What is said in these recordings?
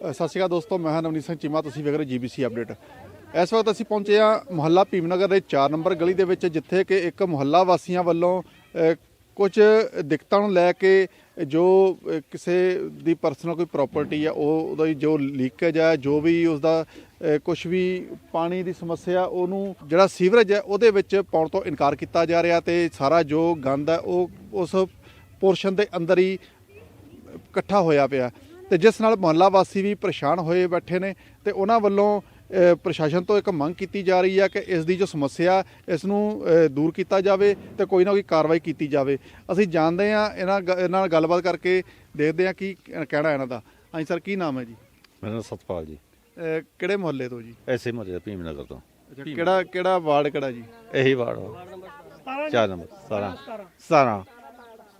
ਸਤਿ ਸ਼੍ਰੀ ਅਕਾਲ ਦੋਸਤੋ, ਮੈਂ ਹਾਂ ਨਵਨੀਤ ਸਿੰਘ ਚੀਮਾ, ਤੁਸੀਂ ਵੇਖ ਰਹੇ ਜੀਬੀਸੀ ਅਪਡੇਟ। ਇਸ ਵਕਤ ਅਸੀਂ ਪਹੁੰਚੇ ਹਾਂ ਮੁਹੱਲਾ ਭੀਮਨਗਰ ਦੇ 4 ਨੰਬਰ ਗਲੀ ਦੇ ਵਿੱਚ, ਜਿੱਥੇ ਕਿ ਇੱਕ ਮੁਹੱਲਾ ਵਾਸੀਆਂ ਵੱਲੋਂ ਕੁਝ ਦਿੱਕਤਾਂ ਨੂੰ ਲੈ ਕੇ ਜੋ ਕਿਸੇ ਦੀ ਪਰਸਨਲ ਕੋਈ ਪ੍ਰਾਪਰਟੀ ਆ, ਉਹ, ਉਹਦਾ ਜੋ ਲੀਕੇਜ ਹੈ ਜੋ ਵੀ ਉਸ ਦਾ ਕੁਝ ਵੀ ਪਾਣੀ ਦੀ ਸਮੱਸਿਆ, ਉਹਨੂੰ ਜਿਹੜਾ ਸੀਵਰੇਜ ਹੈ ਉਹਦੇ ਵਿੱਚ ਪਾਉਣ ਤੋਂ ਇਨਕਾਰ ਕੀਤਾ ਜਾ ਰਿਹਾ ਤੇ ਸਾਰਾ ਜੋ ਗੰਦ ਹੈ ਉਹ ਉਸ ਪੋਰਸ਼ਨ ਦੇ ਅੰਦਰ ਹੀ ਇਕੱਠਾ ਹੋਇਆ ਪਿਆ। ਤੇ ਜਿਸ ਨਾਲ ਮੁਹੱਲਾ ਵਾਸੀ ਵੀ ਪਰੇਸ਼ਾਨ ਹੋਏ ਬੈਠੇ ਨੇ ਤੇ ਉਹਨਾਂ ਵੱਲੋਂ ਪ੍ਰਸ਼ਾਸਨ ਤੋਂ ਇੱਕ ਮੰਗ ਕੀਤੀ ਜਾ ਰਹੀ ਹੈ ਕਿ ਇਸ ਦੀ ਜੋ ਸਮੱਸਿਆ ਇਸ ਨੂੰ ਦੂਰ ਕੀਤਾ ਜਾਵੇ ਤੇ ਕੋਈ ਨਾ ਕੋਈ ਕਾਰਵਾਈ ਕੀਤੀ ਜਾਵੇ। ਅਸੀਂ ਜਾਣਦੇ ਹਾਂ ਇਹਨਾਂ ਨਾਲ ਗੱਲਬਾਤ ਕਰਕੇ ਦੇਖਦੇ ਹਾਂ ਕੀ ਕਹਿਣਾ ਇਹਨਾਂ ਦਾ। ਹਾਂਜੀ ਸਰ ਕੀ ਨਾਮ ਹੈ ਜੀ? ਮੇਰਾ ਨਾਮ ਸਤਪਾਲ ਜੀ। ਕਿਹੜੇ ਮੁਹੱਲੇ ਤੋਂ ਜੀ? ਐਸੇ ਮਹੱਲੇ ਦਾ ਭੀਮ ਨਗਰ ਤੋਂ। ਕਿਹੜਾ ਕਿਹੜਾ ਵਾਰਡ ਕਿਹੜਾ ਜੀ? ਇਹੀ ਵਾਰਡ ਵਾ। ਚਾਰ ਨੰਬਰ 17 17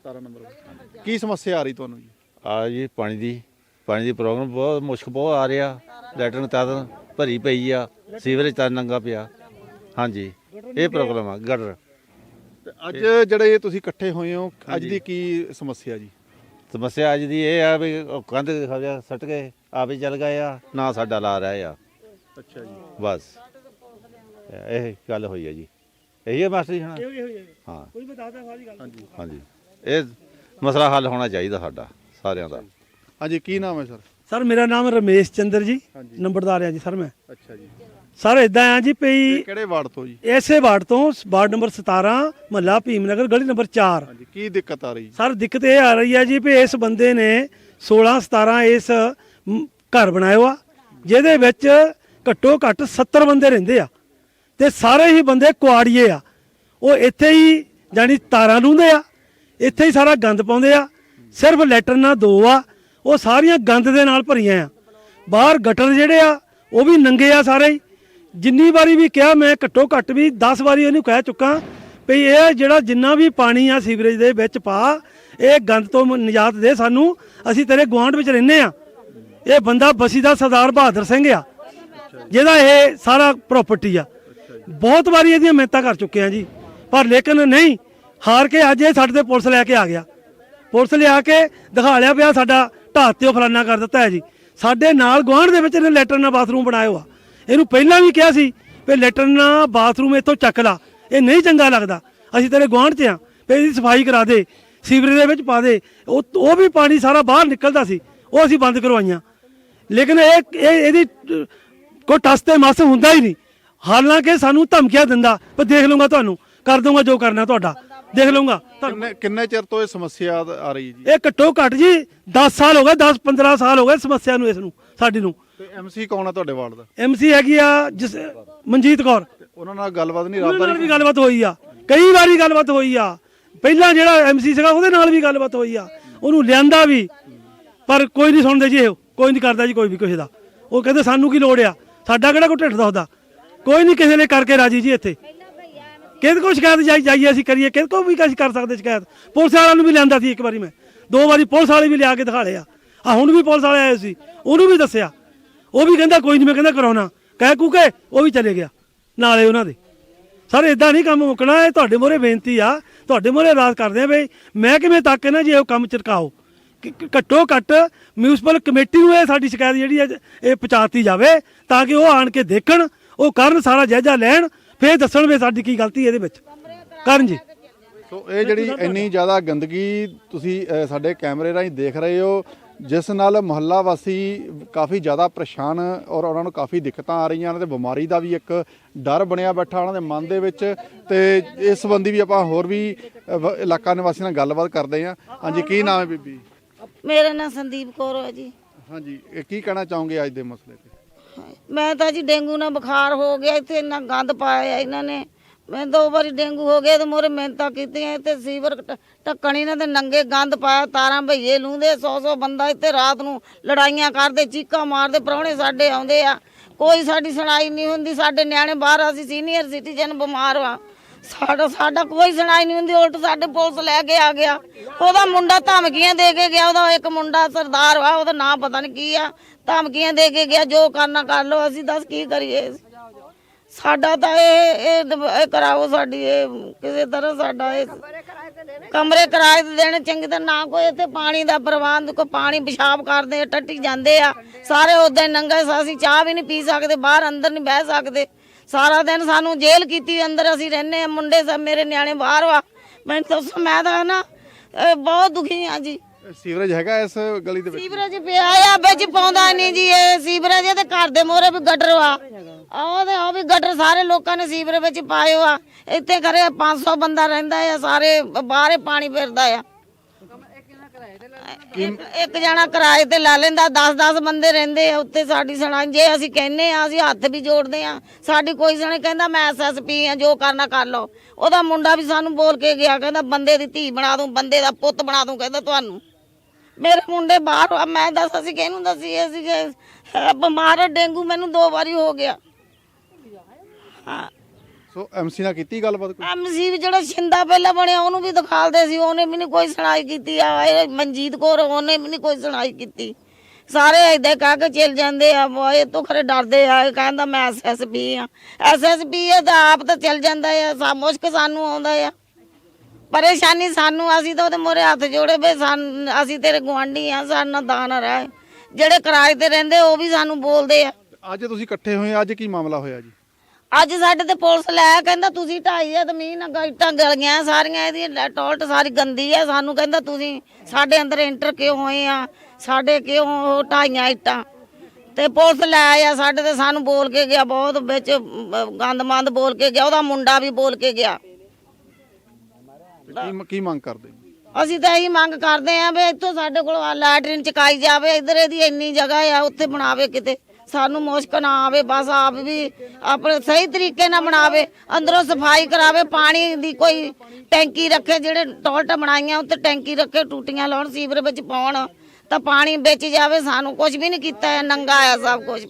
17 ਨੰਬਰ ਕੀ ਸਮੱਸਿਆ ਆ ਰਹੀ ਤੁਹਾਨੂੰ ਜੀ? ਆ ਜੀ ਪਾਣੀ ਦੀ ਪਾਣੀ ਦੀ ਪ੍ਰੋਬਲਮ ਬਹੁਤ ਮੁਸ਼ਕ ਬਹੁਤ ਆ ਰਿਹਾ। ਲੈਟਰਨ ਤਦ ਭਰੀ ਪਈ ਆ ਸੀਵਰੇਜ ਤਾਂ ਨੰਗਾ ਪਿਆ। ਹਾਂਜੀ ਇਹ ਪ੍ਰੋਬਲਮ ਆ ਗਟਰ। ਤੇ ਅੱਜ ਜਿਹੜੇ ਤੁਸੀਂ ਇਕੱਠੇ ਹੋਏ ਹੋ ਅੱਜ ਦੀ ਕੀ ਸਮੱਸਿਆ ਜੀ? ਸਮੱਸਿਆ ਅੱਜ ਦੀ ਇਹ ਆ ਵੀ ਉਹ ਕੰਧ ਖਵਿਆ ਸੱਟ ਗਏ ਆਪੇ ਚੱਲ ਗਏ ਆ ਨਾ ਸਾਡਾ ਲਾ ਰਿਹਾ ਆ। ਅੱਛਾ ਜੀ। ਬਸ। ਇਹ ਗੱਲ ਹੋਈ ਹੈ ਜੀ। ਇਹੀ ਹੈ ਮਾਸਟਰ ਜੀ ਹਾਂ ਹਾਂ। ਕੋਈ ਬਤਾਦਾ ਸਾਰੀ ਗੱਲ। ਹਾਂਜੀ। ਹਾਂਜੀ। ਇਹ ਮਸਲਾ ਹੱਲ ਹੋਣਾ ਚਾਹੀਦਾ ਸਾਡਾ ਸਾਰਿਆਂ ਦਾ। ਹਾਂਜੀ ਕੀ ਨਾਮ ਹੈ ਸਰ? ਸਰ ਮੇਰਾ ਨਾਮ ਰਮੇਸ਼ ਚੰਦਰ ਜੀ। ਹਾਂਜੀ। ਨੰਬਰਦਾਰ ਆ ਜੀ ਸਰ ਮੈਂ। ਅੱਛਾ ਜੀ। ਸਰ ਇਦਾਂ ਆ ਜੀ ਪਈ ਕਿਹੜੇ ਵਾਰਡ ਤੋਂ ਜੀ? ਐਸੇ ਵਾਰਡ ਤੋਂ ਵਾਰਡ ਨੰਬਰ 17 ਮਹੱਲਾ ਭੀਮਨਗਰ ਗਲੀ ਨੰਬਰ 4 ਹਾਂਜੀ ਕੀ ਦਿੱਕਤ ਆ ਰਹੀ ਜੀ? ਸਰ ਦਿੱਕਤ ਇਹ ਆ ਰਹੀ ਹੈ ਜੀ ਵੀ ਇਸ ਬੰਦੇ ਨੇ 16 17 ਇਸ ਮ, ਘਰ ਬਣਾਇਆ ਆ ਜਿਹਦੇ ਵਿੱਚ ਘੱਟੋ ਘੱਟ 70 ਬੰਦੇ ਰਹਿੰਦੇ ਆ ਤੇ ਸਾਰੇ ਹੀ ਬੰਦੇ ਕੁਆੜੀਏ ਆ। ਉਹ ਇੱਥੇ ਹੀ ਜਾਨੀ ਤਾਰਾਂ ਲੂੰਦੇ ਆ ਇੱਥੇ ਹੀ ਸਾਰਾ ਗੰਦ ਪਾਉਂਦੇ ਆ ਸਿਰਫ ਲੈਟਰਨਾਂ ਦੋ ਆ ਉਹ ਸਾਰੀਆਂ ਗੰਦ ਦੇ ਨਾਲ ਭਰੀਆਂ ਆ। ਬਾਹਰ ਗਟਰ ਜਿਹੜੇ ਆ, ਉਹ ਵੀ ਨੰਗੇ ਆ ਸਾਰੇ। ਹੀ ਜਿੰਨੀ ਵਾਰੀ ਵੀ ਕਿਹਾ ਮੈਂ, ਘੱਟੋ ਘੱਟ ਵੀ 10 ਵਾਰੀ ਉਹਨੂੰ ਕਹਿ ਚੁੱਕਾ ਵੀ ਇਹ ਜਿਹੜਾ ਜਿੰਨਾ ਵੀ ਪਾਣੀ ਆ ਸੀਵਰੇਜ ਦੇ ਵਿੱਚ ਪਾ, ਇਹ ਗੰਦ ਤੋਂ ਨਿਜਾਤ ਦੇ ਸਾਨੂੰ। ਅਸੀਂ ਤੇਰੇ ਗੁਆਂਢ ਵਿੱਚ ਰਹਿੰਦੇ ਆ। ਇਹ ਬੰਦਾ ਬਸੀ ਦਾ ਸਰਦਾਰ ਬਹਾਦਰ ਸਿੰਘ ਆ, ਜਿਹਦਾ ਇਹ ਸਾਰਾ ਪ੍ਰਾਪਰਟੀ ਆ। ਬਹੁਤ ਵਾਰੀ ਇਹਦੀਆਂ ਮਿਹਨਤਾਂ ਕਰ ਚੁੱਕੇ ਆ ਜੀ। ਪਰ ਲੇਕਿਨ ਨਹੀਂ, ਹਾਰ ਕੇ ਅੱਜ ਇਹ ਸਾਡੇ ਤੇ ਪੁਲਿਸ ਲੈ ਕੇ ਆ ਗਿਆ। ਪੁਲਿਸ ਲਿਆ ਕੇ ਦਿਖਾ ਲਿਆ ਪਿਆ ਸਾਡਾ ਢਾਹ ਤੇ ਉਹ ਫਲਾਨਾ ਕਰ ਦਿੱਤਾ ਹੈ ਜੀ। ਸਾਡੇ ਨਾਲ ਗੁਆਂਢ ਦੇ ਵਿੱਚ ਇਹਨੇ ਲੈਟਰਨ ਬਾਥਰੂਮ ਬਣਾਇਆ ਹੋਆ। ਇਹਨੂੰ ਪਹਿਲਾਂ ਵੀ ਕਿਹਾ ਸੀ ਵੀ ਲੈਟਰਨ ਬਾਥਰੂਮ ਇੱਥੋਂ ਚੱਕ ਲਾ। ਇਹ ਨਹੀਂ ਚੰਗਾ ਲੱਗਦਾ। ਅਸੀਂ ਤੇਰੇ ਗੁਆਂਢ 'ਚ ਆ। ਵੀ ਇਹਦੀ ਸਫ਼ਾਈ ਕਰਾ ਦੇ, ਸੀਵਰੇਜ ਦੇ ਵਿੱਚ ਪਾ ਦੇ। ਉਹ ਉਹ ਵੀ ਪਾਣੀ ਸਾਰਾ ਬਾਹਰ ਨਿਕਲਦਾ ਸੀ। ਉਹ ਅਸੀਂ ਬੰਦ ਕਰਵਾਈਆਂ। ਲੇਕਿਨ ਇਹ ਇਹ ਇਹਦੀ ਕੋਈ ਟਸ ਤੇ ਮਸ ਹੁੰਦਾ ਹੀ ਨਹੀਂ। ਹਾਲਾਂਕਿ ਸਾਨੂੰ ਧਮਕੀਆਂ ਦਿੰਦਾ ਪਰ ਦੇਖ ਲਊਂਗਾ ਤੁਹਾਨੂੰ, ਕਰ ਦੂੰਗਾ ਜੋ ਕਰਨਾ ਤੁਹਾਡਾ। ਦੇਖ ਲਊਂਗਾ। ਤੁਹਾਨੂੰ ਕਿੰਨੇ ਕਿੰਨੇ ਚਿਰ ਤੋਂ ਇਹ ਸਮੱਸਿਆ ਆ ਰਹੀ ਜੀ? ਇਹ ਘੱਟੋ ਘੱਟ ਜੀ 10 ਸਾਲ ਹੋ ਗਏ 10 15 ਸਾਲ ਹੋ ਗਏ ਸਮੱਸਿਆ ਨੂੰ ਇਸ ਨੂੰ ਸਾਡੀ ਨੂੰ। ਤੇ ਐਮਸੀ ਕੌਣ ਆ ਤੁਹਾਡੇ ਵਾਰਡ ਦਾ? ਐਮਸੀ ਹੈਗੀ ਆ ਜਿਸ ਮਨਜੀਤ ਕੌਰ। ਉਹਨਾਂ ਨਾਲ ਗੱਲਬਾਤ ਨਹੀਂ ਰਾਬਤਾ ਨਾਲ ਵੀ ਗੱਲਬਾਤ ਹੋਈ ਆ। ਕਈ ਵਾਰੀ ਗੱਲਬਾਤ ਹੋਈ ਆ। ਪਹਿਲਾਂ ਜਿਹੜਾ ਐਮਸੀ ਸੀਗਾ ਉਹਦੇ ਨਾਲ ਵੀ ਗੱਲਬਾਤ ਹੋਈ ਆ। ਉਹਨੂੰ ਲਿਆਂਦਾ ਵੀ ਪਰ ਕੋਈ ਨਹੀਂ ਸੁਣਦੇ ਜੀ ਇਹ। ਕੋਈ ਨਹੀਂ ਕਰਦਾ ਜੀ ਕੋਈ ਵੀ ਕਿਸੇ ਦਾ। ਉਹ ਕਹਿੰਦੇ ਸਾਨੂੰ ਕੀ ਲੋੜ ਆ? ਸਾਡਾ ਕਿਹੜਾ ਕੋਈ ਢਿੱਡ ਦੁਖਦਾ ਕੋਈ ਨਹੀਂ ਕਿਸੇ ਨੇ ਕਰਕੇ ਰਾਜੀ ਜੀ ਇੱਥੇ। ਕਿਹਦੇ ਕੋਲ ਸ਼ਿਕਾਇਤ ਜਾਈ ਜਾਈਏ ਅਸੀਂ ਕਰੀਏ? ਕਿਹਦੇ ਕੋਲ ਵੀ ਅਸੀਂ ਕਰ ਸਕਦੇ ਸ਼ਿਕਾਇਤ? ਪੁਲਿਸ ਵਾਲਿਆਂ ਨੂੰ ਵੀ ਲਿਆਂਦਾ ਸੀ ਇੱਕ ਵਾਰੀ ਮੈਂ। ਦੋ ਵਾਰੀ ਪੁਲਿਸ ਵਾਲੇ ਵੀ ਲਿਆ ਕੇ ਦਿਖਾ ਲਿਆ। ਆ ਹੁਣ ਵੀ ਪੁਲਿਸ ਵਾਲੇ ਆਏ ਸੀ। ਉਹਨੂੰ ਵੀ ਦੱਸਿਆ। ਉਹ ਵੀ ਕਹਿੰਦਾ, ਕੋਈ ਨਹੀਂ ਮੈਂ ਕਹਿੰਦਾ ਕਰਾਉਣਾ। ਕਹਿ ਕੂਕੇ, ਉਹ ਵੀ ਚਲੇ ਗਿਆ। ਨਾਲੇ ਉਹਨਾਂ ਦੇ। ਸਰ ਇਦਾਂ ਨਹੀਂ ਕੰਮ ਮੁੱਕਣਾ। ਇਹ ਤੁਹਾਡੇ ਮੋਰੇ ਬੇਨਤੀ ਆ। ਤੁਹਾਡੇ ਮੋਰੇ ਰਾਜ ਕਰਦੇ ਆ ਬਈ, ਮੈਂ ਕਿਵੇਂ ਤੱਕ ਨਾ ਜੇ ਉਹ ਕੰਮ ਚਰਕਾਓ? ਕਿ- ਘੱਟੋ ਘੱਟ ਮਿਊਨਿਸਪਲ ਕਮੇਟੀ ਨੂੰ ਇਹ ਸਾਡੀ ਸ਼ਿਕਾਇਤ ਜਿਹੜੀ ਹੈ ਇਹ ਪਹੁੰਚਾਤੀ ਜਾਵੇ ਤਾਂ ਕਿ ਉਹ ਆਣ ਕੇ ਦੇਖਣ, ਉਹ ਕਰਨ, ਸਾਰਾ ਜਾਇਜ਼ਾ ਲੈਣ ਫੇਰ ਦੱਸਣ ਵੀ ਸਾਡੀ ਕੀ ਗਲਤੀ ਇਹਦੇ ਵਿੱਚ। ਕਰਨ ਜੀ। ਸੋ ਇਹ ਜਿਹੜੀ ਇੰਨੀ ਜ਼ਿਆਦਾ ਗੰਦਗੀ ਤੁਸੀਂ ਅ, ਸਾਡੇ ਕੈਮਰੇ ਰਾਹੀਂ ਦੇਖ ਰਹੇ ਹੋ ਜਿਸ ਨਾਲ ਮੁਹੱਲਾ ਵਾਸੀ ਕਾਫੀ ਜ਼ਿਆਦਾ ਪਰੇਸ਼ਾਨ ਔਰ ਉਹਨਾਂ ਨੂੰ ਕਾਫੀ ਦਿੱਕਤਾਂ ਆ ਰਹੀਆਂ ਨੇ ਤੇ ਬਿਮਾਰੀ ਦਾ ਵੀ ਇੱਕ ਡਰ ਬਣਿਆ ਬੈਠਾ ਉਹਨਾਂ ਦੇ ਮਨ ਦੇ ਵਿੱਚ ਤੇ ਇਸ ਸੰਬੰਧੀ ਵੀ ਆਪਾਂ ਹੋਰ ਵੀ ਅ, ਵ- ਇਲਾਕਾ ਨਿਵਾਸੀਆਂ ਨਾਲ ਗੱਲਬਾਤ ਕਰਦੇ ਹਾਂ। ਹਾਂਜੀ ਕੀ ਨਾਮ ਹੈ ਬੀਬੀ? ਮੇਰਾ ਨਾਮ ਸੰਦੀਪ ਕੌਰ ਹੈ ਜੀ। ਹਾਂਜੀ ਇਹ ਕੀ ਕਹਿਣਾ ਚਾਹੋਗੇ ਅੱਜ ਦੇ ਮਸਲੇ ਤੇ? ਮੈਂ ਤਾਂ ਜੀ ਡੇਂਗੂ ਨਾਲ ਬੁਖਾਰ ਹੋ ਗਿਆ, ਇੱਥੇ ਇੰਨਾ ਗੰਦ ਪਾਇਆ ਇਹਨਾਂ ਨੇ। ਮੈਂ ਦੋ ਵਾਰੀ ਡੇਂਗੂ ਹੋ ਗਿਆ ਤੇ ਮੋਰੇ ਮਿਹਨਤਾਂ ਕੀਤੀਆਂ, ਇੱਥੇ ਸੀਵਰ ਟ- ਢੱਕਣ ਇਹਨਾਂ ਦੇ ਨੰਗੇ ਗੰਦ ਪਾਇਆ, ਤਾਰਾਂ ਭਈਏ ਲੂੰਦੇ 100 100 ਬੰਦਾ ਇੱਥੇ ਰਾਤ ਨੂੰ ਲੜਾਈਆਂ ਕਰਦੇ, ਚੀਕਾਂ ਮਾਰਦੇ, ਪ੍ਰਾਹੁਣੇ ਸਾਡੇ ਆਉਂਦੇ ਆ। ਕੋਈ ਸਾਡੀ ਸੁਣਾਈ ਨਹੀਂ ਹੁੰਦੀ, ਸਾਡੇ ਨਿਆਣੇ ਬਾਹਰ, ਅਸੀਂ ਸੀਨੀਅਰ ਸਿਟੀਜ਼ਨ ਬਿਮਾਰ ਆ ਸਾਡਾ ਸਾਡਾ ਕੋਈ ਸੁਣਾਈ ਨਹੀਂ ਹੁੰਦੀ ਉਲਟ ਸਾਡੇ ਪੁਲਿਸ ਲੈ ਕੇ ਆ ਗਿਆ। ਉਹਦਾ ਮੁੰਡਾ ਧਮਕੀਆਂ ਦੇ ਕੇ ਗਿਆ ਉਹਦਾ ਇੱਕ ਮੁੰਡਾ ਸਰਦਾਰ ਵਾ ਉਹਦਾ ਨਾਂ ਪਤਾ ਨਹੀਂ ਕੀ ਆ। ਧਮਕੀਆਂ ਦੇ ਕੇ ਗਿਆ ਜੋ ਕਰਨਾ ਕਰ ਲਓ ਅਸੀਂ ਦੱਸ ਕੀ ਕਰੀਏ? ਸਾਡਾ ਤਾਂ ਇਹ ਇਹ ਦਬ- ਇਹ ਕਰਾਓ ਸਾਡੀ ਇਹ ਕਿਸੇ ਤਰ੍ਹਾਂ ਸਾਡਾ ਇਹ ਕਮਰੇ ਕਿਰਾਏ ਤੇ ਦੇਣੇ ਚੰਗੀ ਤਰ੍ਹਾਂ ਨਾ ਕੋਈ ਇੱਥੇ ਪਾਣੀ ਦਾ ਪ੍ਰਬੰਧ ਕੋਈ ਪਾਣੀ ਪਿਸ਼ਾਬ ਕਰਦੇ ਆ, ਟੱਟੀ ਜਾਂਦੇ ਆ। ਸਾਰੇ ਉਦਾਂ ਹੀ ਨੰਗੇ ਅਸੀਂ ਚਾਹ ਵੀ ਨਹੀਂ ਪੀ ਸਕਦੇ ਬਾਹਰ ਅੰਦਰ ਨਹੀਂ ਬਹਿ ਸਕਦੇ। ਸਾਰਾ ਦਿਨ ਸਾਨੂੰ ਜੇਲ੍ਹ ਕੀਤੀ ਅੰਦਰ ਅਸੀਂ ਰਹਿੰਦੇ ਆ ਮੁੰਡੇ ਸਭ ਮੇਰੇ ਨਿਆਣੇ ਬਾਹਰ ਵਾ ਮੈਂ ਤਾਂ ਮੈਂ ਤਾਂ ਨਾ ਬਹੁਤ ਦੁਖੀ ਆ ਜੀ। ਸੀਵਰੇਜ ਹੈਗਾ ਇਸ ਗਲੀ ਦੇ ਵਿੱਚ? ਸੀਵਰੇਜ ਪਿਆ ਆ ਵਿੱਚ ਪਾਉਂਦਾ ਨਹੀਂ ਜੀ ਇਹ ਸੀਵਰੇਜ ਤੇ ਘਰ ਦੇ ਮੋਰੇ ਵੀ ਗਟਰ ਵਾ। ਆਹ ਤੇ ਉਹ ਵੀ ਗਟਰ ਸਾਰੇ ਲੋਕਾਂ ਨੇ ਸੀਵਰੇਜ ਵਿੱਚ ਪਾਏ ਆ। ਇੱਥੇ ਕਰੇ 500 ਬੰਦਾ ਰਹਿੰਦਾ ਆ ਸਾਰੇ ਬਾਹਰੇ ਪਾਣੀ ਫਿਰਦਾ ਆ। ਇੱਕ ਇੱਕ ਜਣਾ ਕਿਰਾਏ ਤੇ ਲਾ ਲੈਂਦਾ 10-10 ਬੰਦੇ ਰਹਿੰਦੇ ਆ ਉੱਤੇ ਸਾਡੀ ਸੁਣਾ ਜੇ ਅਸੀਂ ਕਹਿੰਨੇ ਆ ਅਸੀਂ ਹੱਥ ਵੀ ਜੋੜਦੇ ਆ। ਸਾਡੀ ਕੋਈ ਸੁਣੇ ਕਹਿੰਦਾ ਮੈਂ ਐਸਐਸਪੀ ਆ ਜੋ ਕਰਨਾ ਕਰ ਲਓ। ਉਹਦਾ ਮੁੰਡਾ ਵੀ ਸਾਨੂੰ ਬੋਲ ਕੇ ਗਿਆ ਕਹਿੰਦਾ ਬੰਦੇ ਦੀ ਧੀ ਬਣਾ ਦੂੰ ਬੰਦੇ ਦਾ ਪੁੱਤ ਬਣਾ ਦੂੰ ਕਹਿੰਦਾ ਤੁਹਾਨੂੰ। ਮੇਰੇ ਮੁੰਡੇ ਬਾਹਰ ਆ ਮੈਂ ਦੱਸ ਅਸੀਂ ਕਿਹਨੂੰ ਦੱਸੀਏ ਅਸੀਂ ਬਿਮਾਰ ਡੇਂਗੂ ਮੈਨੂੰ ਦੋ ਵਾਰੀ ਹੋ ਗਿਆ। ਹਾਂ ਸੋ ਐਮਸੀ ਨਾਲ ਕੀਤੀ ਗੱਲਬਾਤ ਕੋਈ? ਐਮਸੀ ਵੀ ਜਿਹੜਾ ਛਿੰਦਾ ਪਹਿਲਾਂ ਬਣਿਆ ਉਹਨੂੰ ਵੀ ਦਿਖਾਲਦੇ ਸੀ ਉਹਨੇ ਵੀ ਨਹੀਂ ਕੋਈ ਸੁਣਾਈ ਕੀਤੀ। ਆ ਇਹ ਮਨਜੀਤ ਕੌਰ ਉਹਨੇ ਵੀ ਨਹੀਂ ਕੋਈ ਸੁਣਾਈ ਕੀਤੀ। ਸਾਰੇ ਏਦਾਂ ਕਹਿ ਕੇ ਚਲ ਜਾਂਦੇ ਆ ਇਹ ਤੋਂ ਖਰੇ ਡਰਦੇ ਆ ਇਹ ਕਹਿੰਦਾ ਮੈਂ ਐਸਐਸਪੀ ਆ। ਐਸਐਸਪੀ ਇਹ ਤਾਂ ਆਪ ਤਾਂ ਚਲ ਜਾਂਦਾ ਆ ਸਾ ਮੁਸ਼ਕ ਸਾਨੂੰ ਆਉਂਦਾ ਆ। ਪਰੇਸ਼ਾਨੀ ਸਾਨੂੰ ਅਸੀਂ ਤਾਂ ਉਹਦੇ ਮੋਰੇ ਹੱਥ ਜੋੜੇ ਵੇ ਸਾਨੂੰ ਅਸੀਂ ਤੇਰੇ ਗੁਆਂਢੀ ਆ ਸਾਨੂੰ ਦਾਨ ਰਹਿ। ਜਿਹੜੇ ਕਿਰਾਏ ਤੇ ਰਹਿੰਦੇ ਉਹ ਵੀ ਸਾਨੂੰ ਬੋਲਦੇ ਆ। ਅੱਜ ਤੁਸੀਂ ਇਕੱਠੇ ਹੋਏ ਅੱਜ ਕੀ ਮਾਮਲਾ ਹੋਇਆ ਜੀ? ਅੱਜ ਸਾਡੇ ਤੇ ਪੁਲਿਸ ਲੈ ਕਹਿੰਦਾ ਤੁਸੀਂ ਢਾਈ ਆ ਜ਼ਮੀਨ ਗਾਈਟਾਂ ਗਲੀਆਂ ਸਾਰੀਆਂ ਇਹਦੀ ਟੋਲਟ ਸਾਰੀ ਗੰਦੀ ਆ ਸਾਨੂੰ ਕਹਿੰਦਾ ਤੁਸੀਂ ਸਾਡੇ ਅੰਦਰ ਐਂਟਰ ਕਿਉਂ ਹੋਏ ਆ? ਸਾਡੇ ਕਿਉਂ ਉਹ ਢਾਈਆਂ ਇੱਟਾਂ? ਤੇ ਪੁਲਿਸ ਲੈ ਆਇਆ ਸਾਡੇ ਤੇ ਸਾਨੂੰ ਬੋਲ ਕੇ ਗਿਆ ਬਹੁਤ ਵਿੱਚ ਗੰਦਮੰਦ ਬੋਲ ਕੇ ਗਿਆ ਉਹਦਾ ਮੁੰਡਾ ਵੀ ਬੋਲ ਕੇ ਗਿਆ। ਕੀ ਕੀ ਮੰਗ ਕਰਦੇ ਅਸੀਂ ਤਾਂ ਇਹੀ ਮੰਗ ਕਰਦੇ ਆਂ ਵੀ ਇੱਥੋਂ ਸਾਡੇ ਕੋਲ ਲੈਟਰਿਨ ਚਕਾਈ ਜਾਵੇ ਇੱਧਰ ਇਹਦੀ ਇੰਨੀ ਜਗ੍ਹਾ ਆ ਉੱਥੇ ਬਣਾਵੇ ਕਿਤੇ। ਸਾਨੂੰ ਮੁਸ਼ਕ ਨਾ ਆਵੇ, ਬਸ ਆਪ ਵੀ ਆਪਣੇ ਸਹੀ ਤਰੀਕੇ ਨਾਲ ਬਣਾਵੇ, ਅੰਦਰੋਂ ਸਫ਼ਾਈ ਕਰਾਵੇ, ਪਾਣੀ ਦੀ ਕੋਈ ਟੈਂਕੀ ਰੱਖੇ, ਜਿਹੜੇ ਟੋਲਟ ਬਣਾਈਆਂ, ਉੱਤੇ ਟੈਂਕੀ ਰੱਖੇ, ਟੂਟੀਆਂ ਲਾਉਣ, ਸੀਵਰ ਵਿੱਚ ਪਾਉਣ, ਤਾਂ ਪਾਣੀ ਵਿੱਚ ਜਾਵੇ, ਸਾਨੂੰ ਕੁਝ ਵੀ ਨਹੀਂ ਕੀਤਾ ਹੈ ਨੰਗਾ ਆ ਸਭ ਕੁਝ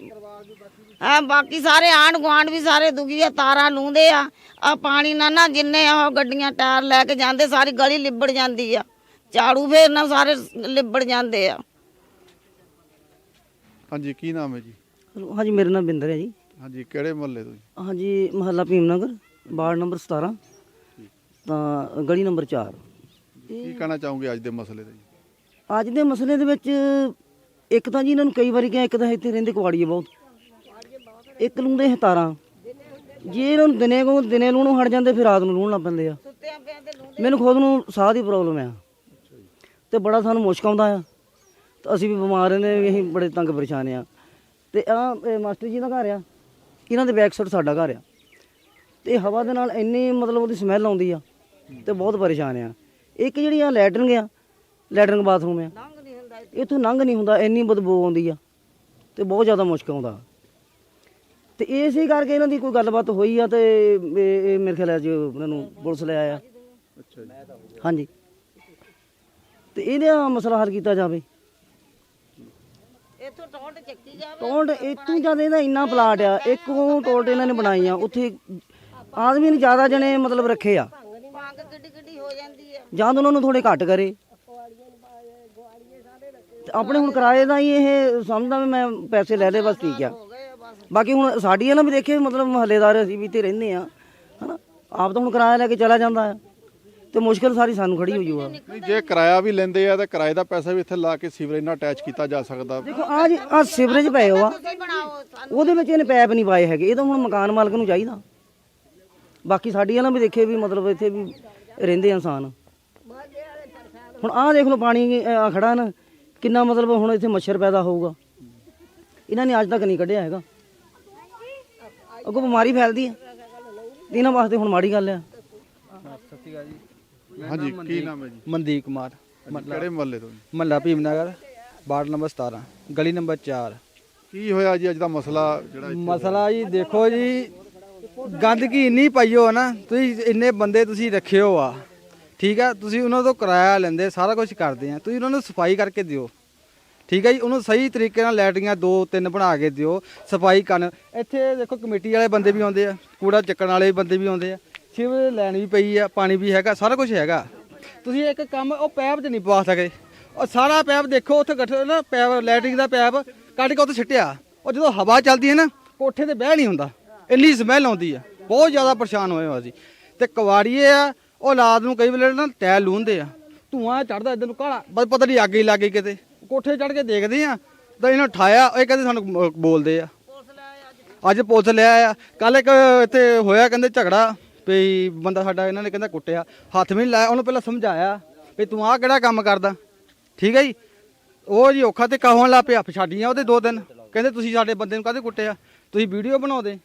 ਹਾਂ, ਬਾਕੀ ਸਾਰੇ ਆਂਢ ਗੁਆਂਢ ਵੀ ਸਾਰੇ ਦੁਖੀ ਆ, ਤਾਰਾਂ ਲੂੰਦੇ ਆ ਆ ਪਾਣੀ ਨਾਲ ਨਾ ਜਿੰਨੇ ਉਹ ਗੱਡੀਆਂ ਟਾਇਰ ਲੈ ਕੇ ਜਾਂਦੇ, ਸਾਰੀ ਗਲੀ ਲਿਬੜ ਜਾਂਦੀ ਆ। ਝਾੜੂ ਫੇਰ ਫੇਰਨਾ ਸਾਰੇ ਲਿਬੜ ਜਾਂਦੇ ਆ। ਹਾਂਜੀ, ਕੀ ਨਾਮ ਹੈ ਜੀ? ਹਾਂਜੀ ਮੇਰਾ ਨਾਮ ਬਿੰਦਰ ਹੈ ਜੀ। ਹਾਂਜੀ ਕਿਹੜੇ ਮੁਹੱਲੇ ਤੋਂ ਜੀ? ਹਾਂਜੀ ਮਹੱਲਾ ਭੀਮਨਗਰ ਵਾਰਡ ਨੰਬਰ 17 ਤਾਂ ਗਲੀ ਨੰਬਰ 4 ਕੀ ਕਹਿਣਾ ਚਾਹੋਗੇ ਅੱਜ ਦੇ ਮਸਲੇ ਤੇ ਜੀ? ਅੱਜ ਦੇ ਮਸਲੇ ਦੇ ਵਿੱਚ ਇੱਕ ਤਾਂ ਜੀ ਇਹਨਾਂ ਨੂੰ ਕਈ ਵਾਰੀ ਕਿਹਾ ਇੱਕ ਤਾਂ ਇੱਥੇ ਰਹਿੰਦੇ ਕੁਆੜੀਏ ਬਹੁਤ। ਇੱਕ ਲੂੰਦੇ ਹਤਾਰਾਂ ਜੇ ਇਹਨਾਂ ਨੂੰ ਦਿਨੇ ਕੋ ਦਿਨੇ ਲੂਣੋਂ ਹਟ ਜਾਂਦੇ ਫਿਰ ਰਾਤ ਨੂੰ ਲੂਣ ਲੱਗ ਪੈਂਦੇ ਆ। ਮੈਨੂੰ ਖੁਦ ਨੂੰ ਸਾਹ ਦੀ ਪ੍ਰੋਬਲਮ ਆ। ਤੇ ਬੜਾ ਸਾਨੂੰ ਮੁਸ਼ਕ ਆਉਂਦਾ ਆ। ਤੇ ਅਸੀਂ ਵੀ ਬਿਮਾਰ ਰਹਿੰਦੇ ਵੀ ਅਸੀਂ ਬੜੇ ਤੰਗ ਪਰੇਸ਼ਾਨ ਆ। ਤੇ ਆ ਮਾਸਟਰ ਜੀ ਦਾ ਘਰ ਆ। ਇਹਨਾਂ ਦੇ ਬੈਕ ਸਾਈਡ ਸਾਡਾ ਘਰ ਆ। ਤੇ ਹਵਾ ਦੇ ਨਾਲ ਇੰਨੀ ਮਤਲਬ ਉਹਦੀ ਸਮੈਲ ਆਉਂਦੀ ਆ ਤੇ ਬਹੁਤ ਪਰੇਸ਼ਾਨ ਆ। ਇੱਕ ਜਿਹੜੀ ਆ ਲੈਟਰਿੰਗ ਗਿਆ ਲੈਟਰਿੰਗ ਬਾਥਰੂਮ ਆ। ਇੱਥੋਂ ਲੰਘ ਨਹੀਂ ਹੁੰਦਾ ਇੰਨੀ ਬਦਬੂ ਆਉਂਦੀ ਆ ਤੇ ਬਹੁਤ ਜ਼ਿਆਦਾ ਮੁਸ਼ਕ ਆਉਂਦਾ। ਤੇ ਇਸੇ ਕਰਕੇ ਇਹਨਾਂ ਦੀ ਕੋਈ ਗੱਲਬਾਤ ਹੋਈ ਆ ਤੇ ਇਹ ਇਹ ਮੇਰੇ ਖਿਆਲ ਅੱਜ ਉਹਨਾਂ ਨੂੰ ਪੁਲਿਸ ਲੈ ਆਇਆ। ਅੱਛਾ ਜੀ। ਹਾਂਜੀ। ਤੇ ਇਹਦਾ ਮਸਲਾ ਹੱਲ ਕੀਤਾ ਜਾਵੇ। ਇੱਥੋਂ ਚੱਕੀ ਜਾਵੇ ਟੋਲਟ ਇਤੋਂ ਜ਼ਿਆਦਾ ਇਹਦਾ ਇੰਨਾ ਪਲਾਟ ਆ ਇੱਕ ਉਹ ਟੋਲਟ ਇਹਨਾਂ ਨੇ ਬਣਾਈ ਆ ਉੱਥੇ ਆਦਮੀ ਨੇ ਜ਼ਿਆਦਾ ਜਣੇ ਮਤਲਬ ਰੱਖੇ ਆ। ਪੰਗ ਕਿੱਡੀ ਕਿੱਡੀ ਹੋ ਜਾਂਦੀ ਆ। ਜਾਂ ਤਾਂ ਉਹਨਾਂ ਨੂੰ ਥੋੜੇ ਘੱਟ ਕਰੇ। ਆਪਣੇ ਹੁਣ ਕਿਰਾਏ ਦਾ ਹੀ ਇਹ ਸਮਝਦਾ ਵੀ ਮੈਂ ਪੈਸੇ ਲੈ ਲਏ ਬਸ ਠੀਕ ਆ। ਬਾਕੀ ਹੁਣ ਸਾਡੀ ਇਹਨਾਂ ਵੀ ਦੇਖੇ ਮਤਲਬ ਮਹੱਲੇਦਾਰ ਅਸੀਂ ਵੀ ਤੇ ਰਹਿੰਦੇ ਆ ਹਨਾ। ਆਪ ਤਾਂ ਹੁਣ ਕਿਰਾਇਆ ਲੈ ਕੇ ਚਲਾ ਜਾਂਦਾ ਆ। ਤੇ ਮੁਸ਼ਕਲ ਸਾਰੀ ਸਾਨੂੰ ਖੜੀ ਹੋ ਜੂਗਾ ਨਹੀਂ ਜੇ ਕਿਰਾਇਆ ਵੀ ਲੈਂਦੇ ਆ ਤਾਂ ਕਿਰਾਏ ਦਾ ਪੈਸਾ ਵੀ ਇੱਥੇ ਲਾ ਕੇ ਸੀਵਰੇਜ ਨਾਲ ਅਟੈਚ ਕੀਤਾ ਜਾ ਸਕਦਾ। ਦੇਖੋ ਆ ਜੀ ਆ ਸੀਵਰੇਜ ਪਏ ਹੋ ਆ ਉਹਦੇ ਵਿੱਚ ਇਹਨੇ ਪੈਪ ਨਹੀਂ ਪਾਏ ਹੈਗੇ। ਇਹ ਤਾਂ ਹੁਣ ਮਕਾਨ ਮਾਲਕ ਨੂੰ ਚਾਹੀਦਾ। ਬਾਕੀ ਸਾਡੀ ਇਹਨਾਂ ਵੀ ਦੇਖੇ ਵੀ ਮਤਲਬ ਇੱਥੇ ਵੀ ਰਹਿੰਦੇ ਆ ਇਨਸਾਨ। ਹੁਣ ਆਹ ਦੇਖ ਲਓ ਪਾਣੀ ਆ ਖੜਾ ਨਾ ਕਿੰਨਾ ਮਤਲਬ ਹੁਣ ਇੱਥੇ ਮੱਛਰ ਪੈਦਾ ਹੋਊਗਾ। ਇਹਨਾਂ ਨੇ ਅੱਜ ਤੱਕ ਨਹੀਂ ਕੱਢਿਆ ਹੈਗਾ। ਅੱਗੋਂ ਬਿਮਾਰੀ ਫੈਲਦੀ ਆ। ਇਹਨਾਂ ਵਾਸਤੇ ਹੁਣ ਮਾੜੀ ਗੱਲ ਆ। ਹਾਂਜੀ ਕੀ ਨਾਮ ਹੈ ਜੀ? ਮਨਦੀਪ ਕੁਮਾਰ ਕਿਹੜੇ ਮੁਹੱਲੇ ਤੋਂ? ਮਹੱਲਾ ਭੀਮਨਗਰ ਵਾਰਡ ਨੰਬਰ 17 ਗਲੀ ਨੰਬਰ 4 ਕੀ ਹੋਇਆ ਜੀ ਅੱਜ ਦਾ ਮਸਲਾ ਜਿਹੜਾ ਮਸਲਾ ਜੀ ਦੇਖੋ ਜੀ ਗੰਦਗੀ ਇੰਨੀ ਪਾਈ ਹੋ ਨਾ ਤੁਸੀਂ ਇੰਨੇ ਬੰਦੇ ਤੁਸੀਂ ਰੱਖੇ ਹੋ ਆ ਠੀਕ ਆ? ਤੁਸੀਂ ਉਹਨਾਂ ਤੋਂ ਕਿਰਾਇਆ ਲੈਂਦੇ ਸਾਰਾ ਕੁਝ ਕਰਦੇ ਆ ਤੁਸੀਂ ਉਹਨਾਂ ਨੂੰ ਸਫ਼ਾਈ ਕਰਕੇ ਦਿਓ। ਠੀਕ ਹੈ ਜੀ ਉਹਨੂੰ ਸਹੀ ਤਰੀਕੇ ਨਾਲ ਲੈਟਰੀਆਂ ਦੋ ਤਿੰਨ ਬਣਾ ਕੇ ਦਿਓ ਸਫ਼ਾਈ ਕਰਨ। ਇੱਥੇ ਦੇਖੋ ਕਮੇਟੀ ਵਾਲੇ ਬੰਦੇ ਵੀ ਆਉਂਦੇ ਆ ਕੂੜਾ ਚੱਕਣ ਵਾਲੇ ਵੀ ਬੰਦੇ ਵੀ ਆਉਂਦੇ ਆ। ਸੀਵਰੇਜ ਲੈਣ ਵੀ ਪਈ ਆ ਪਾਣੀ ਵੀ ਹੈਗਾ ਸਾਰਾ ਕੁਝ ਹੈਗਾ। ਤੁਸੀਂ ਇੱਕ ਕੰਮ ਉਹ ਪੈਪ 'ਚ ਨਹੀਂ ਪਵਾ ਸਕਦੇ ਉਹ ਸਾਰਾ ਪੈਪ ਦੇਖੋ ਉੱਥੇ ਗੱਠ ਨਾ ਪੈਪ ਲੈਟਰਿੰਗ ਦਾ ਪੈਪ ਕੱਢ ਕੇ ਉੱਥੇ ਸਿੱਟਿਆ। ਉਹ ਜਦੋਂ ਹਵਾ ਚੱਲਦੀ ਹੈ ਨਾ ਕੋਠੇ ਤੇ ਬਹਿ ਨਹੀਂ ਹੁੰਦਾ। ਇੰਨੀ ਸਮੈਲ ਆਉਂਦੀ ਆ। ਬਹੁਤ ਜ਼ਿਆਦਾ ਪਰੇਸ਼ਾਨ ਹੋਏ ਹੋ ਅਸੀਂ। ਤੇ ਕਵਾੜੀਏ ਆ ਉਹ ਰਾਤ ਨੂੰ ਕਈ ਵੇਲੇ ਨਾ ਟੈਲ ਲੂੰਦੇ ਆ। ਧੂਆਂ ਚੜਦਾ ਇਧਰ ਨੂੰ ਕਾਲਾ ਬਸ ਪਤਾ ਨਹੀਂ ਅੱਗ ਹੀ ਲੱਗ ਗਈ ਕਿਤੇ। ਕੋਠੇ ਚੜ ਕੇ ਦੇਖਦੇ ਆ ਤਾਂ ਇਹਨਾਂ ਉਠਾਇਆ ਇਹ ਕਹਿੰਦੇ ਸਾਨੂੰ ਬੋਲਦੇ ਆ। ਅੱਜ। ਪੁਲਿਸ ਲਿਆ ਆ ਕੱਲ ਇੱਕ ਇੱਥੇ ਹੋਇਆ ਕਹਿੰਦੇ ਝਗੜਾ। ਵੀ ਬੰਦਾ ਸਾਡਾ ਇਹਨਾਂ ਨੇ ਕਹਿੰਦਾ ਕੁੱਟਿਆ, ਹੱਥ ਵੀ ਨਹੀਂ ਲਾਇਆ, ਉਹਨੂੰ ਪਹਿਲਾਂ ਸਮਝਾਇਆ ਵੀ ਤੂੰ ਆਹ ਕਿਹੜਾ ਕੰਮ ਕਰਦਾ, ਠੀਕ ਹੈ ਜੀ? ਉਹ ਜੀ ਔਖਾ ਤੇ ਕਹੋਂ ਲਾ ਪਿਆ ਛਾਡੀਆਂ ਉਹਦੇ ਦੋ ਦਿਨ, ਕਹਿੰਦੇ ਤੁਸੀਂ ਸਾਡੇ ਬੰਦੇ ਨੂੰ ਕਾਹਦੇ ਕੁੱਟਿਆ? ਤੁਸੀਂ ਵੀਡੀਓ ਬਣਾਉਂਦੇ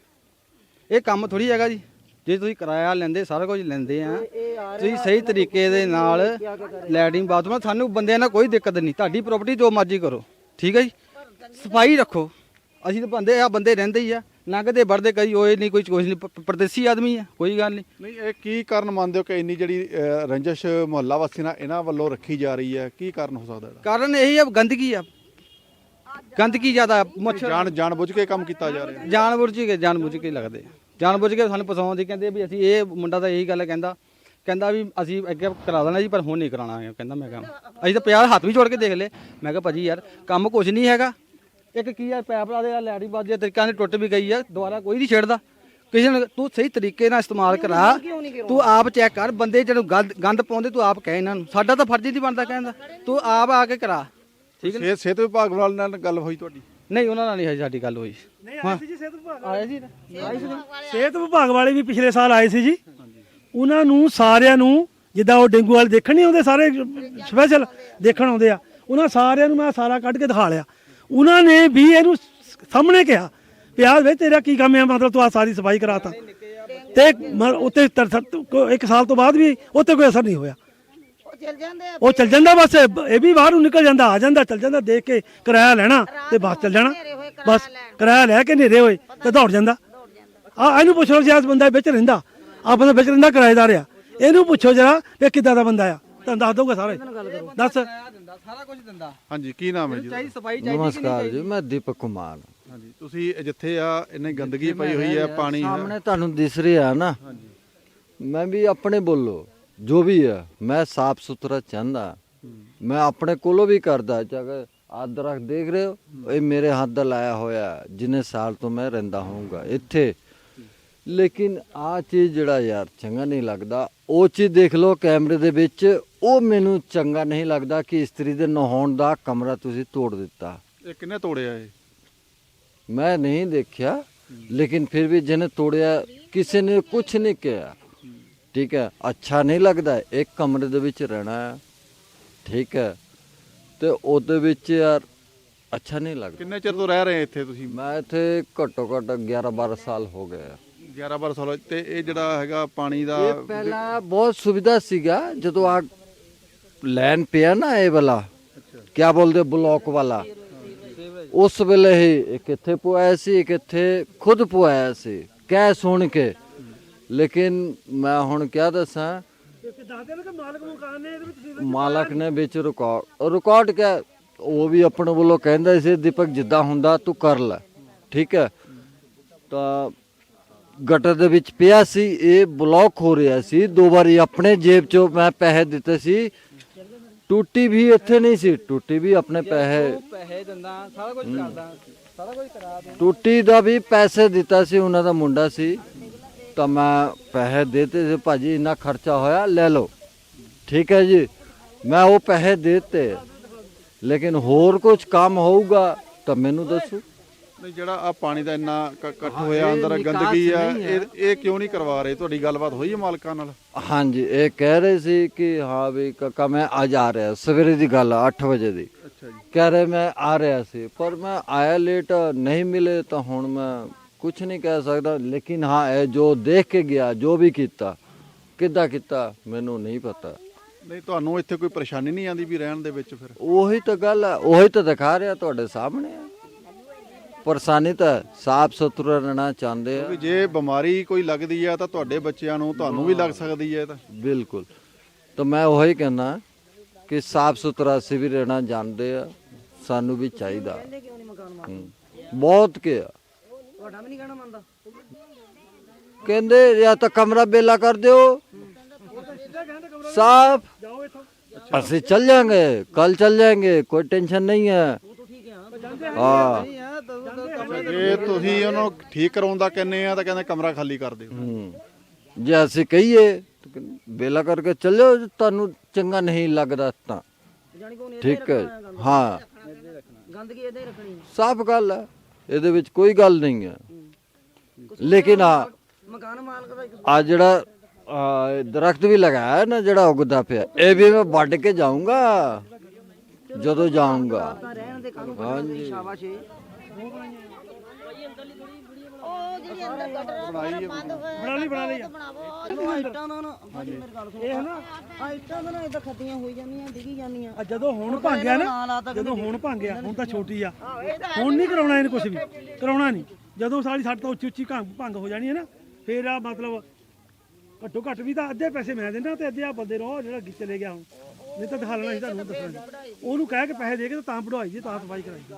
ਇਹ ਕੰਮ ਥੋੜੀ ਹੈਗਾ ਜੀ, ਜੇ ਤੁਸੀਂ ਕਿਰਾਇਆ ਲੈਂਦੇ, ਸਾਰਾ ਕੁਝ ਲੈਂਦੇ ਆ, ਤੁਸੀਂ ਸਹੀ ਤਰੀਕੇ ਦੇ ਨਾਲ ਲੈਟਰਿੰਗ ਬਾਥਰੂਮ ਸਾਨੂੰ ਬੰਦਿਆਂ ਨਾਲ ਕੋਈ ਦਿੱਕਤ ਨਹੀਂ, ਤੁਹਾਡੀ ਪ੍ਰਾਪਰਟੀ ਜੋ ਮਰਜ਼ੀ ਕਰੋ, ਠੀਕ ਹੈ ਜੀ? ਸਫ਼ਾਈ ਰੱਖੋ, ਅਸੀਂ ਤਾਂ ਬੰਦੇ ਆ ਬੰਦੇ ਰਹਿੰਦੇ ਹੀ ਆ। ਲੰਘਦੇ ਵੜਦੇ ਕਈ ਹੋਏ ਨਹੀਂ ਕੋਈ ਕੁਛ ਨਹੀਂ ਪ- ਪਰਦੇਸੀ ਆਦਮੀ ਆ ਕੋਈ ਗੱਲ ਨਹੀਂ। ਨਹੀਂ ਇਹ ਕੀ ਕਾਰਨ ਮੰਨਦੇ ਹੋ ਕਿ ਇੰਨੀ ਜਿਹੜੀ ਅਹ, ਰੰਜਿਸ਼ ਮੁਹੱਲਾ ਵਾਸੀ ਨਾਲ ਇਹਨਾਂ ਵੱਲੋਂ ਰੱਖੀ ਜਾ ਰਹੀ ਹੈ? ਕੀ ਕਾਰਨ ਹੋ ਸਕਦਾ ਇਹਦਾ? ਕਾਰਨ ਇਹੀ ਆ ਗੰਦਗੀ ਆ। ਗੰਦਗੀ ਜ਼ਿਆਦਾ ਮੱਛਰ ਜਾਣ ਜਾਣ ਬੁੱਝ ਕੇ ਕੰਮ ਕੀਤਾ ਜਾ ਰਿਹਾ ਜਾਣਬੁੱਝ ਕੇ ਜਾਣਬੁੱਝ ਕੇ ਲੱਗਦੇ ਆ। ਜਾਣਬੁੱਝ ਕੇ ਸਾਨੂੰ ਪਸਾਉਣ ਦੀ ਕਹਿੰਦੇ ਵੀ ਅਸੀਂ ਇਹ ਮੁੰਡਾ ਤਾਂ ਇਹੀ ਗੱਲ ਕਹਿੰਦਾ ਕਹਿੰਦਾ ਵੀ ਅਸੀਂ ਅੱਗੇ ਕਰਾ ਦੇਣਾ ਜੀ ਪਰ ਹੁਣ ਨਹੀਂ ਕਰਾਣਾ ਹੈ ਕਹਿੰਦਾ ਮੈਂ ਕਿਹਾ ਅਸੀਂ ਤਾਂ ਪਿਆਰ ਹੱਥ ਵੀ ਜੋੜ ਕੇ ਦੇਖ ਲਏ। ਮੈਂ ਕਿਹਾ ਭਾਜੀ ਯਾਰ ਕੰਮ ਕੁਝ ਨਹੀਂ ਹੈਗਾ। ਇੱਕ ਕੀ ਆ ਪੈਪ ਲਾ ਦੇ ਆ ਲੈੜੀ ਬਾਜੇ ਤਰੀਕਾਂ ਨੇ ਟੁੱਟ ਵੀ ਗਈ ਆ ਦੁਬਾਰਾ ਕੋਈ ਨਹੀਂ ਛੇੜਦਾ। ਕਿਸੇ ਨੇ ਤੂੰ ਸਹੀ ਤਰੀਕੇ ਨਾਲ ਇਸਤੇਮਾਲ ਕਰਾ। ਤੂੰ ਆਪ ਚੈੱਕ ਕਰ ਬੰਦੇ ਜਦੋਂ ਗੰਦ ਗੰਦ ਪਾਉਂਦੇ ਤੂੰ ਆਪ ਕਹਿ ਇਹਨਾਂ ਨੂੰ। ਸਾਡਾ ਤਾਂ ਫਰਜ਼ ਹੀ ਨਹੀਂ ਬਣਦਾ ਕਹਿੰਦਾ ਤੂੰ ਆਪ ਆ ਕੇ ਕਰਾ। ਠੀਕ ਹੈ ਸਿਹਤ ਵਿਭਾਗ ਨਾਲ ਨਾਲ ਗੱਲ ਹੋਈ ਤੁਹਾਡੀ? ਨਹੀਂ ਉਹਨਾਂ ਨਾਲ ਨਹੀਂ ਹਜੇ ਸਾਡੀ ਗੱਲ ਹੋਈ। ਨਹੀਂ ਆਏ ਸੀ ਜੀ ਸਿਹਤ ਵਿਭਾਗ ਆਏ ਸੀ? ਸਿਹਤ ਵਿਭਾਗ ਵਾਲੇ ਵੀ ਪਿਛਲੇ ਸਾਲ ਆਏ ਸੀ ਜੀ। ਉਹਨਾਂ ਨੂੰ ਸਾਰਿਆਂ ਨੂੰ ਜਿੱਦਾਂ ਉਹ ਡੇਂਗੂ ਵਾਲੇ ਦੇਖਣ ਨਹੀਂ ਆਉਂਦੇ ਸਾਰੇ ਸਪੈਸ਼ਲ ਦੇਖਣ ਆਉਂਦੇ ਆ। ਉਹਨਾਂ ਸਾਰਿਆਂ ਨੂੰ ਮੈਂ ਸਾਰਾ ਕੱਢ ਕੇ ਦਿਖਾ ਲਿਆ। ਉਹਨਾਂ ਨੇ ਵੀ ਇਹਨੂੰ ਸਾਹਮਣੇ ਕਿਹਾ ਪਿਆਰ ਵੇ ਤੇਰਾ ਕੀ ਕੰਮ ਹੈ ਮਤਲਬ ਤੂੰ ਆ ਸਾਰੀ ਸਫ਼ਾਈ ਕਰਾਤਾ। ਤੇ ਉੱਤੇ ਇੱਕ ਸਾਲ ਤੋਂ ਬਾਅਦ ਵੀ ਉੱਤੇ ਕੋਈ ਅਸਰ ਨਹੀਂ ਹੋਇਆ। ਉਹ ਚਲ ਜਾਂਦੇ ਬਸ ਇਹ ਵੀ ਬਾਹਰ ਨਿਕਲ ਜਾਂਦਾ ਆ ਜਾਂਦਾ ਚੱਲ ਜਾਂਦਾ ਦੇਖ ਕੇ ਕਿਰਾਇਆ ਲੈਣਾ ਤੇ ਬਸ ਚੱਲ ਜਾਣਾ। ਬਸ ਕਿਰਾਇਆ ਲੈ ਕੇ ਨੇਰੇ ਹੋਏ ਤੇ ਦੌੜ ਜਾਂਦਾ। ਆ ਇਹਨੂੰ ਪੁੱਛੋ ਜੇ ਇਸ ਬੰਦਾ ਵਿੱਚ ਰਹਿੰਦਾ। ਆ ਬੰਦਾ ਵਿੱਚ ਰਹਿੰਦਾ ਕਿਰਾਏਦਾਰ ਆ। ਇਹਨੂੰ ਪੁੱਛੋ ਜਰਾ ਕਿ ਕਿੱਦਾਂ ਦਾ ਬੰਦਾ ਆ। ਤੁਹਾਨੂੰ ਦੱਸ ਦਊਗਾ ਸਾਰੇ। ਦੱਸ। ਦਿੰਦਾ ਸਾਰਾ ਕੁਝ ਦਿੰਦਾ। ਹਾਂਜੀ ਕੀ ਨਾਮ ਹੈ ਜੀ ਚਾਹੀ ਸਫ਼ਾਈ ਚਾਹੀਦੀ ਨਮਸਕਾਰ ਜੀ ਮੈਂ ਦੀਪਕ ਕੁਮਾਰ। ਹਾਂਜੀ ਤੁਸੀਂ ਜਿੱਥੇ ਆ ਇੰਨੀ ਗੰਦਗੀ ਪਈ ਹੋਈ ਹੈ ਪਾਣੀ ਸਾਹਮਣੇ ਤੁਹਾਨੂੰ ਦਿਸ ਰਿਹਾ ਨਾ। ਮੈਂ ਵੀ ਆਪਣੇ ਬੋਲੋ ਜੋ ਵੀ ਹੈ ਮੈਂ ਸਾਫ਼ ਸੁਥਰਾ ਚਾਹੁੰਦਾ। ਮੈਂ ਆਪਣੇ ਕੋਲੋਂ ਵੀ ਕਰਦਾ ਚਾਹੇ ਦਰਖਤ ਦੇਖ ਰਹੇ ਹੋ ਇਹ ਮੇਰੇ ਹੱਥ ਦਾ ਲਾਇਆ ਹੋਇਆ ਜਿੰਨੇ ਸਾਲ ਤੋਂ ਮੈਂ ਰਹਿੰਦਾ ਹੋਊਗਾ ਇੱਥੇ। ਲੇਕਿਨ ਆ ਚੀਜ਼ ਜਿਹੜਾ ਯਾਰ ਚੰਗਾ ਨਹੀਂ ਲੱਗਦਾ ਉਹ ਚੀਜ਼ ਦੇਖ ਲਓ ਕੈਮਰੇ ਦੇ ਵਿੱਚ ਉਹ ਮੈਨੂੰ ਚੰਗਾ ਨਹੀਂ ਲੱਗਦਾ ਕਿ ਇਸਤਰੀ ਦੇ ਨਹਾਉਣ ਦਾ ਕਮਰਾ ਤੁਸੀਂ ਤੋੜ ਦਿੱਤਾ। ਇਹ ਕਿੰਨੇ ਤੋੜਿਆ ਇਹ? ਮੈਂ ਨਹੀਂ ਦੇਖਿਆ ਲੇਕਿਨ ਫਿਰ ਵੀ ਜਿਹਨੇ ਤੋੜਿਆ ਕਿਸੇ ਨੇ ਕੁਝ ਨਹੀਂ ਕਿਹਾ। ਠੀਕ ਹੈ ਅੱਛਾ ਨਹੀਂ ਲੱਗਦਾ ਇੱਕ ਕਮਰੇ ਦੇ ਵਿੱਚ ਰਹਿਣਾ ਹੈ। ਠੀਕ ਹੈ ਤੇ ਉਹਦੇ ਵਿੱਚ ਯਾਰ ਅੱਛਾ ਨਹੀਂ ਲੱਗਦਾ। ਕਿੰਨੇ ਚਿਰ ਤੋਂ ਰਹਿ ਰਹੇ ਇੱਥੇ ਤੁਸੀਂ? ਮੈਂ ਇੱਥੇ ਘੱਟੋ ਘੱਟ 11 12 ਸਾਲ ਹੋ ਗਏ ਆ। 11 12 ਸਾਲ ਤੇ ਇਹ ਜਿਹੜਾ ਹੈਗਾ ਪਾਣੀ ਦਾ ਇਹ ਪਹਿਲਾਂ ਬਹੁਤ ਸੁਵਿਧਾ ਸੀਗਾ ਜਦੋਂ ਆ ਲੈਨ ਪਿਆ ਨਾ ਇਹ ਵਾਲਾ। ਕੀ ਬੋਲਦੇ ਬਲੌਕ ਵਾਲਾ। ਉਸ ਵੇਲੇ ਹੀ ਇੱਕ ਇੱਥੇ ਪੁਆਇਆ ਸੀ ਇੱਕ ਇੱਥੇ ਖੁਦ ਪੁਆਇਆ ਸੀ ਕਹਿ ਸੁਣ ਕੇ। ਲੇਕਿਨ ਮੈਂ ਹੁਣ ਕਿਆ ਦੱਸਾਂ ਮਾਲਕ ਨੇ ਵਿੱਚ ਰਿਕਾਰਡ ਰਿਕਾਰਡ ਕਿਆ ਉਹ ਵੀ ਆਪਣੇ ਵੱਲੋਂ ਕਹਿੰਦਾ ਸੀ ਦੀਪਕ ਜਿੱਦਾਂ ਹੁੰਦਾ ਤੂੰ ਕਰ ਲੈ। ਠੀਕ ਹੈ? ਤਾਂ ਗਟਰ ਦੇ ਵਿੱਚ ਪਿਆ ਸੀ ਇਹ ਬਲੌਕ ਹੋ ਰਿਹਾ ਸੀ। ਦੋ ਵਾਰੀ ਆਪਣੇ ਜੇਬ ਚੋਂ ਮੈਂ ਪੈਸੇ ਦਿੱਤੇ ਸੀ ਟੂਟੀ ਵੀ ਇੱਥੇ ਨਹੀਂ ਸੀ ਟੂਟੀ ਵੀ ਆਪਣੇ ਪੈਸੇ ਪੈਸੇ ਦਿੰਦਾ ਸਾਰਾ ਕੁਝ ਕਰਦਾ ਸਾਰਾ ਕੁਝ ਕਰਾ ਦੇ ਟੂਟੀ ਦਾ ਵੀ ਪੈਸੇ ਦਿੱਤਾ ਸੀ ਉਹਨਾਂ ਦਾ ਮੁੰਡਾ ਸੀ ਤਾਂ ਮੈਂ ਪੈਸੇ ਦੇਤੇ ਸੀ ਭਾਜੀ ਇੰਨਾ ਖਰਚਾ ਹੋਇਆ ਲੈ ਲਓ। ਠੀਕ ਹੈ ਜੀ ਮੈਂ ਉਹ ਪੈਸੇ ਦੇਤੇ ਲੇਕਿਨ ਹੋਰ ਕੁਝ ਕੰਮ ਹੋਊਗਾ ਤਾਂ ਮੈਨੂੰ ਦੱਸੋ। ਨਹੀਂ ਜਿਹੜਾ ਆ ਪਾਣੀ ਦਾ ਇੰਨਾ ਕ- ਇਕੱਠ ਹੋਇਆ ਅੰਦਰ ਗੰਦਗੀ ਆ। ਇਹ ਇਹ ਕਿਉਂ ਨਹੀਂ ਕਰਵਾ ਰਹੇ? ਤੁਹਾਡੀ ਗੱਲਬਾਤ ਹੋਈ ਹੈ ਮਾਲਕਾਂ ਨਾਲ? ਹਾਂਜੀ ਇਹ ਕਹਿ ਰਹੇ ਸੀ ਕਿ ਹਾਂ ਵੀ ਕਾਕਾ ਮੈਂ ਅੱਜ ਆ ਰਿਹਾ ਸਵੇਰੇ ਦੀ ਗੱਲ ਆ 8 ਵਜੇ ਦੀ। ਅੱਛਾ ਜੀ। ਕਹਿ ਰਹੇ ਮੈਂ ਆ ਰਿਹਾ ਸੀ ਪਰ ਮੈਂ ਆਇਆ ਲੇਟ ਨਹੀਂ ਮਿਲੇ ਤਾਂ ਹੁਣ ਮੈਂ ਕੁਝ ਨਹੀਂ ਕਹਿ ਸਕਦਾ। ਲੇਕਿਨ ਹਾਂ ਇਹ ਜੋ ਦੇਖ ਕੇ ਗਿਆ ਜੋ ਵੀ ਕੀਤਾ ਕਿੱਦਾਂ ਕੀਤਾ ਮੈਨੂੰ ਨਹੀਂ ਪਤਾ। ਨਹੀਂ ਤੁਹਾਨੂੰ ਇੱਥੇ ਕੋਈ ਪਰੇਸ਼ਾਨੀ ਨਹੀਂ ਆਂਦੀ ਵੀ ਰਹਿਣ ਦੇ ਵਿੱਚ ਫਿਰ? ਉਹੀ ਤਾਂ ਗੱਲ ਹੈ ਉਹੀ ਤਾਂ ਦਿਖਾ ਰਿਹਾ ਤੁਹਾਡੇ ਸਾਹਮਣੇ ਹੈ ਪਰੇਸ਼ਾਨੀ ਤਾਂ ਸਾਫ਼ ਸੁਥਰਾ ਰਹਿਣਾ ਚਾਹੁੰਦੇ ਆ। ਜੇ ਬਿਮਾਰੀ ਕੋਈ ਲੱਗਦੀ ਆ ਤਾਂ ਤੁਹਾਡੇ ਬੱਚਿਆਂ ਨੂੰ ਤੁਹਾਨੂੰ ਵੀ ਲੱਗ ਸਕਦੀ ਹੈ ਤਾਂ। ਬਿਲਕੁਲ। ਤਾਂ ਮੈਂ ਉਹੀ ਕਹਿੰਦਾ ਕਿ ਸਾਫ਼ ਸੁਥਰਾ ਅਸੀਂ ਵੀ ਰਹਿਣਾ ਜਾਣਦੇ ਆ ਸਾਨੂੰ ਵੀ ਚਾਹੀਦਾ। ਬਹੁਤ ਕਿ ਕਹਿੰਦੇ ਜਾਂ ਤਾਂ ਕਮਰਾ ਬੇਲਾ ਕਰ ਦਿਓ। ਸਾਫ਼। ਅਸੀਂ ਚੱਲ ਜਾਾਂਗੇ ਕੱਲ ਚੱਲ ਜਾਾਂਗੇ ਕੋਈ ਟੈਨਸ਼ਨ ਨਹੀਂ ਹੈ। ਹਾਂ। ਜੇ ਤੁਸੀਂ ਉਹਨੂੰ ਠੀਕ ਕਰਾਉਣ ਦਾ ਕਹਿੰਦੇ ਆ ਤਾਂ ਕਹਿੰਦੇ ਕਮਰਾ ਖਾਲੀ ਕਰ ਦਿਓ। ਹੂੰ। ਜੇ ਅਸੀਂ ਕਹੀਏ ਵੇਲਾ ਕਰਕੇ ਚੱਲਿਓ ਜੇ ਤੁਹਾਨੂੰ ਚੰਗਾ ਨਹੀਂ ਲੱਗਦਾ ਤਾਂ। ਠੀਕ ਹੈ। ਹਾਂ। ਗੰਦਗੀ ਇਹਦੇ ਹੀ? ਰੱਖਣੀ ਸਾਫ਼ ਗੱਲ ਹੈ। ਇਹਦੇ ਵਿੱਚ ਕੋਈ ਗੱਲ ਨਹੀਂ ਹੈ। ਲੇਕਿਨ ਆ ਮਕਾਨ ਮਾਲਕ ਦਾ ਇੱਕ ਆ ਜਿਹੜਾ ਦਰਖਤ ਵੀ ਲਗਾਇਆ ਹੈ ਨਾ ਜਿਹੜਾ ਉਗਦਾ ਪਿਆ ਇਹ ਵੀ ਮੈਂ ਵੱਢ ਕੇ ਜਾਊਂਗਾ। ਜਦੋਂ ਜਾਊਂਗਾ। ਹਾਂਜੀ। ਸ਼ਾਬਾਸ਼ ਉਹ ਜਿਹੜੀ ਅੰਦਰ ਗਟਰ ਬੰਦ ਹੋਇਆ ਬਣਾ ਲਈ ਬਣਾ ਲਈ ਆ। ਬਣਾਵੋ ਇੱਟਾਂ ਦਾ ਨਾ ਭਾਜੀ ਮੇਰੀ ਗੱਲ ਸੁਣੋ ਇਹ ਨਾ ਆ ਇੱਟਾਂ ਦਾ ਨਾ ਇਦਾਂ ਖੱਤੀਆਂ ਹੋਈ ਜਾਂਦੀਆਂ ਡਿੱਗੀ ਜਾਂਦੀਆਂ। ਆ ਜਦੋਂ ਹੁਣ ਭਾਂਗਿਆ ਨਾ ਜਦੋਂ ਹੁਣ ਭਾਂਗਿਆ ਹੁਣ ਤਾਂ ਛੋਟੀ ਆ। ਹੁਣ ਨਹੀਂ ਕਰਾਉਣਾ ਇਹਨੂੰ ਕੁਝ ਵੀ ਕਰਾਉਣਾ ਨਹੀਂ। ਜਦੋਂ ਸਾਡੀ ਸਾਡੇ ਤੋਂ ਉੱਚੀ ਉੱਚੀ ਭੰਗ ਹੋ ਜਾਣੀ ਹੈ ਨਾ ਫੇਰ ਆ ਮਤਲਬ ਘੱਟੋ ਘੱਟ ਵੀ ਤਾਂ ਅੱਧੇ ਪੈਸੇ ਮੈਂ ਦਿੰਦਾ ਤੇ ਅੱਧੇ ਆ ਬੰਦੇ ਉਹ ਜਿਹੜਾ ਚਲੇ ਗਿਆ ਹੁਣ। ਨਹੀਂ ਤਾਂ ਦਿਖਾ ਲੈਣਾ ਸੀ ਤੁਹਾਨੂੰ ਦੱਸਣਾ ਸੀ। ਉਹਨੂੰ ਕਹਿ ਕੇ ਪੈਸੇ ਦੇ ਕੇ ਤਾਂ ਤਾਂ ਜੀ, ਤਾਂ ਸਫ਼ਾਈ ਕਰਾਈ ਜੀ।